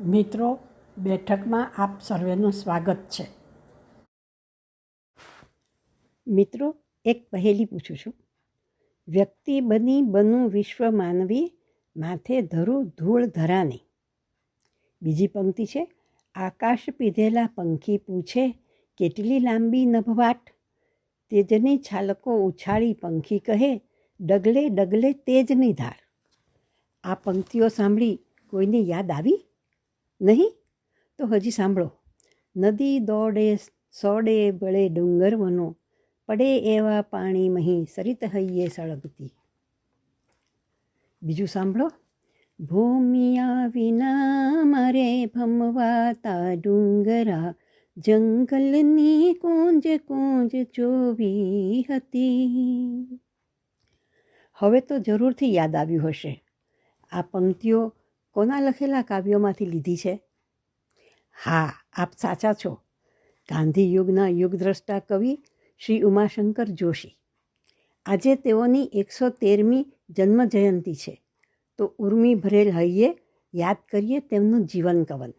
મિત્રો, બેઠકમાં આપ સર્વેનું સ્વાગત છે. મિત્રો, એક પહેલી પૂછું છું. વ્યક્તિ બની બનું વિશ્વ માનવી માથે ધરું ધૂળ ધરાની. બીજી પંક્તિ છે, આકાશ પીધેલા પંખી પૂછે કેટલી લાંબી નભવાટ. તેજની છાલકો ઉછાળી પંખી કહે, ડગલે ડગલે તેજની ધાર. આ પંક્તિઓ સાંભળી કોઈને યાદ આવી? નહીં? તો હજી સાંભળો. નદી દોડે, સોડે બળે ડુંગર વનો, પડે એવા પાણી મહી સરિત હૈયે સળગતી. બીજું સાંભળો. ભૂમિયા વિના મારે ભમવાતા ડુંગરા, જંગલની કુંજ કુંજ જોવી હતી. હવે તો જરૂરથી યાદ આવ્યું હશે. આ પંક્તિઓ કોના લખેલા કાવ્યોમાંથી લીધી છે હા આપ સાચા છો ગાંધી યુગના યુગદ્રષ્ટા કવિ શ્રી ઉમાશંકર જોશી આજે તેઓની એકસો તેરમી જન્મ જયંતિ છે તો ઉર્મી ભરેલ હૈયે યાદ કરીએ તેમનું જીવન કવન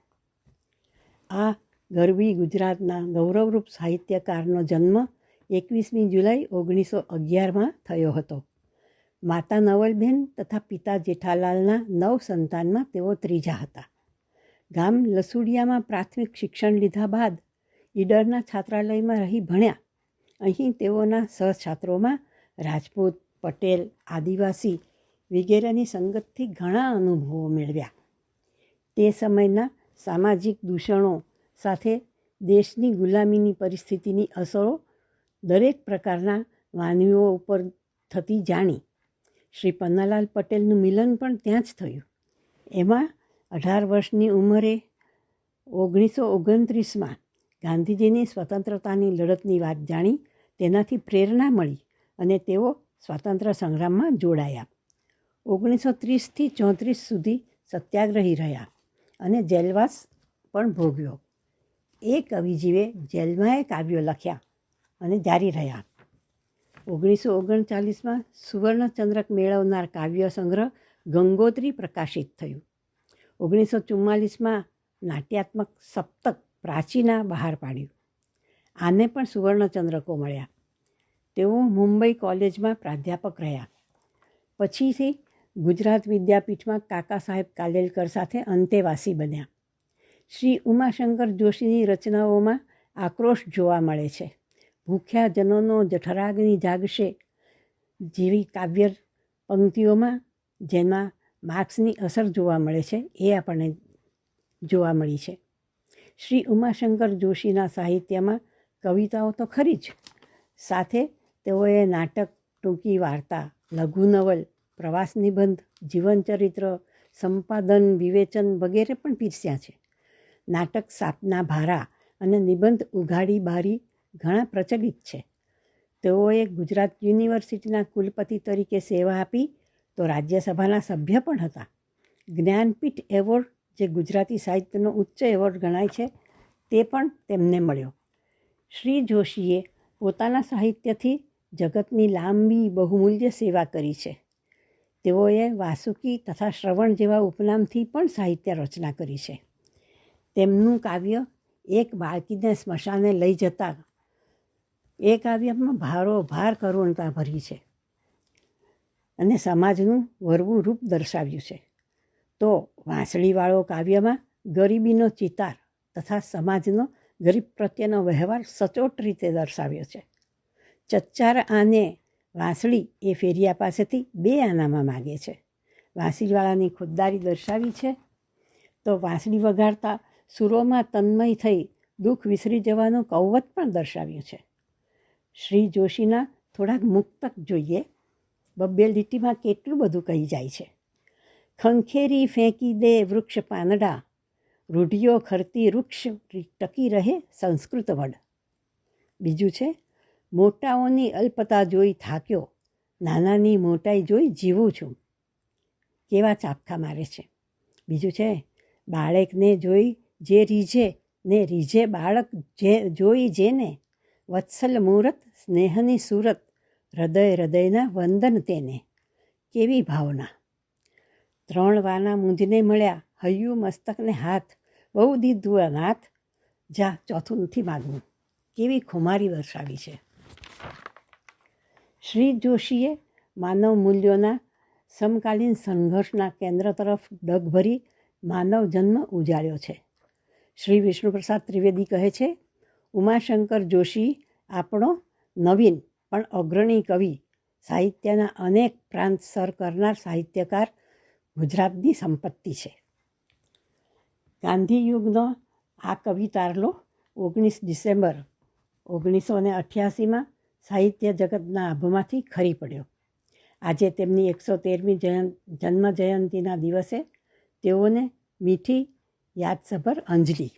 આ ગરવી ગુજરાતના ગૌરવરૂપ સાહિત્યકારનો જન્મ એકવીસમી જુલાઈ ઓગણીસો અગિયારમાં થયો હતો માતા નવલબેન તથા પિતા જેઠાલાલના નવ સંતાનમાં તેઓ ત્રીજા હતા. ગામ લસુડિયામાં પ્રાથમિક શિક્ષણ લીધા બાદ ઈડરના છાત્રાલયમાં રહી ભણ્યા. અહીં તેઓના સહછાત્રોમાં રાજપૂત, પટેલ, આદિવાસી વગેરેની સંગતથી ઘણા અનુભવો મેળવ્યા. તે સમયના સામાજિક દૂષણો સાથે દેશની ગુલામીની પરિસ્થિતિની અસરો દરેક પ્રકારના વાનવીઓ ઉપર થતી જાણી શ્રી પન્નાલાલ પટેલનું મિલન પણ ત્યાં જ થયું. એમાં અઢાર વર્ષની ઉંમરે ઓગણીસો ઓગણત્રીસમાં ગાંધીજીની સ્વતંત્રતાની લડતની વાત જાણી તેનાથી પ્રેરણા મળી અને તેઓ સ્વાતંત્ર્ય સંગ્રામમાં જોડાયા. ઓગણીસો ત્રીસથી ચોત્રીસ સુધી સત્યાગ્રહી રહ્યા અને જેલવાસ પણ ભોગવ્યો એ કવિજીવે જેલમાં કાવ્યો લખ્યા અને જારી રહ્યા. ઓગણીસો ઓગણચાલીસમાં સુવર્ણચંદ્રક મેળવનાર કાવ્ય સંગ્રહ ગંગોત્રી પ્રકાશિત થયું. ઓગણીસો ચુમ્માલીસમાં નાટ્યાત્મક સપ્તક પ્રાચીના બહાર પાડ્યું. આને પણ સુવર્ણચંદ્રકો મળ્યા. તેઓ મુંબઈ કોલેજમાં પ્રાધ્યાપક રહ્યા. પછીથી ગુજરાત વિદ્યાપીઠમાં કાકા સાહેબ કાલેલકર સાથે અંતેવાસી બન્યા. શ્રી ઉમાશંકર જોશીની રચનાઓમાં આક્રોશ જોવા મળે છે. ભૂખ્યા જનોનો જઠરાગ્નિ જાગશે. જેવી કાવ્ય પંક્તિઓમાં જેમાં માર્ક્સની અસર જોવા મળે છે, એ આપણને જોવા મળી છે. શ્રી ઉમાશંકર જોશીના સાહિત્યમાં કવિતાઓ તો ખરી જ. સાથે તેઓએ નાટક, ટૂંકી વાર્તા, લઘુ નવલ, પ્રવાસ નિબંધ, જીવનચરિત્ર, સંપાદન, વિવેચન વગેરે પણ પીરસ્યા છે. નાટક સાપના ભારા અને નિબંધ ઉઘાડી બારી ઘણા પ્રચલિત છે. તેઓએ ગુજરાત યુનિવર્સિટીના કુલપતિ તરીકે સેવા આપી તો રાજ્યસભાના સભ્ય પણ હતા. જ્ઞાનપીઠ એવોર્ડ, જે ગુજરાતી સાહિત્યનો ઉચ્ચ એવોર્ડ ગણાય છે, તે પણ તેમને મળ્યો. શ્રી જોશીએ પોતાના સાહિત્યથી જગતની લાંબી બહુમૂલ્ય સેવા કરી છે. તેઓએ વાસુકી તથા શ્રવણ જેવા ઉપનામથી પણ સાહિત્ય રચના કરી છે. તેમનું કાવ્ય એક બાળકીને સ્મશાને લઈ જતા એ કાવ્યમાં ભારો ભાર કરુણતા ભરી છે. અને સમાજનું વરવું રૂપ દર્શાવ્યું છે. તો વાંસળીવાળો કાવ્યમાં ગરીબીનો ચિતાર તથા સમાજનો ગરીબ પ્રત્યેનો વ્યવહાર સચોટ રીતે દર્શાવ્યો છે. ચચ્ચાર આને વાંસળી એ ફેરિયા પાસેથી બે આનામાં માગે છે. વાંસળીવાળાની ખુદદારી દર્શાવી છે. તો વાંસળી વગાડતા સુરોમાં તન્મય થઈ દુઃખ વિસરી જવાનું કૌવત પણ દર્શાવ્યું છે. શ્રી જોશીના થોડાક મુક્તક જોઈએ. બબ્બે લીટીમાં કેટલું બધું કહી જાય છે. ખંખેરી ફેંકી દે વૃક્ષ પાંદડા. રૂઢિયો ખરતી વૃક્ષ ટકી રહે સંસ્કૃત વડ. બીજું છે, મોટાઓની અલ્પતા જોઈ થાક્યો. નાનાની મોટાઈ જોઈ જીવું છું. કેવા ચાપખા મારે છે. બીજું છે, બાળકને જોઈ જે રીઝે ને રીઝે બાળક જે જોઈ જેને વત્સલ મૂરત સ્નેહની સુરત, હૃદય હૃદયના વંદન તેને. કેવી ભાવના. ત્રણ વાના મૂંઝને મળ્યા, હૈયું મસ્તકને હાથ બહુ દીધું આ નાથ જા, ચોથું નથી માગવું. કેવી ખુમારી વરસાવી છે. શ્રી જોશીએ માનવ મૂલ્યોના સમકાલીન સંઘર્ષના કેન્દ્ર તરફ ડગભરી માનવ જન્મ ઉજાડ્યો છે. શ્રી વિષ્ણુપ્રસાદ ત્રિવેદી કહે છે ઉમાશંકર જોશી આપણો નવીન પણ અગ્રણી કવિ, સાહિત્યના અનેક પ્રાંત સર કરનાર સાહિત્યકાર, ગુજરાતની સંપત્તિ છે. ગાંધી યુગનો આ કવિતારલો ઓગણીસ ડિસેમ્બર ઓગણીસો ને અઠ્યાસીમાં સાહિત્ય જગતના આભમાંથી ખરી પડ્યો. આજે તેમની એકસો તેરમી જયંત જન્મ જયંતિના દિવસે તેઓને મીઠી યાદસભર અંજલિ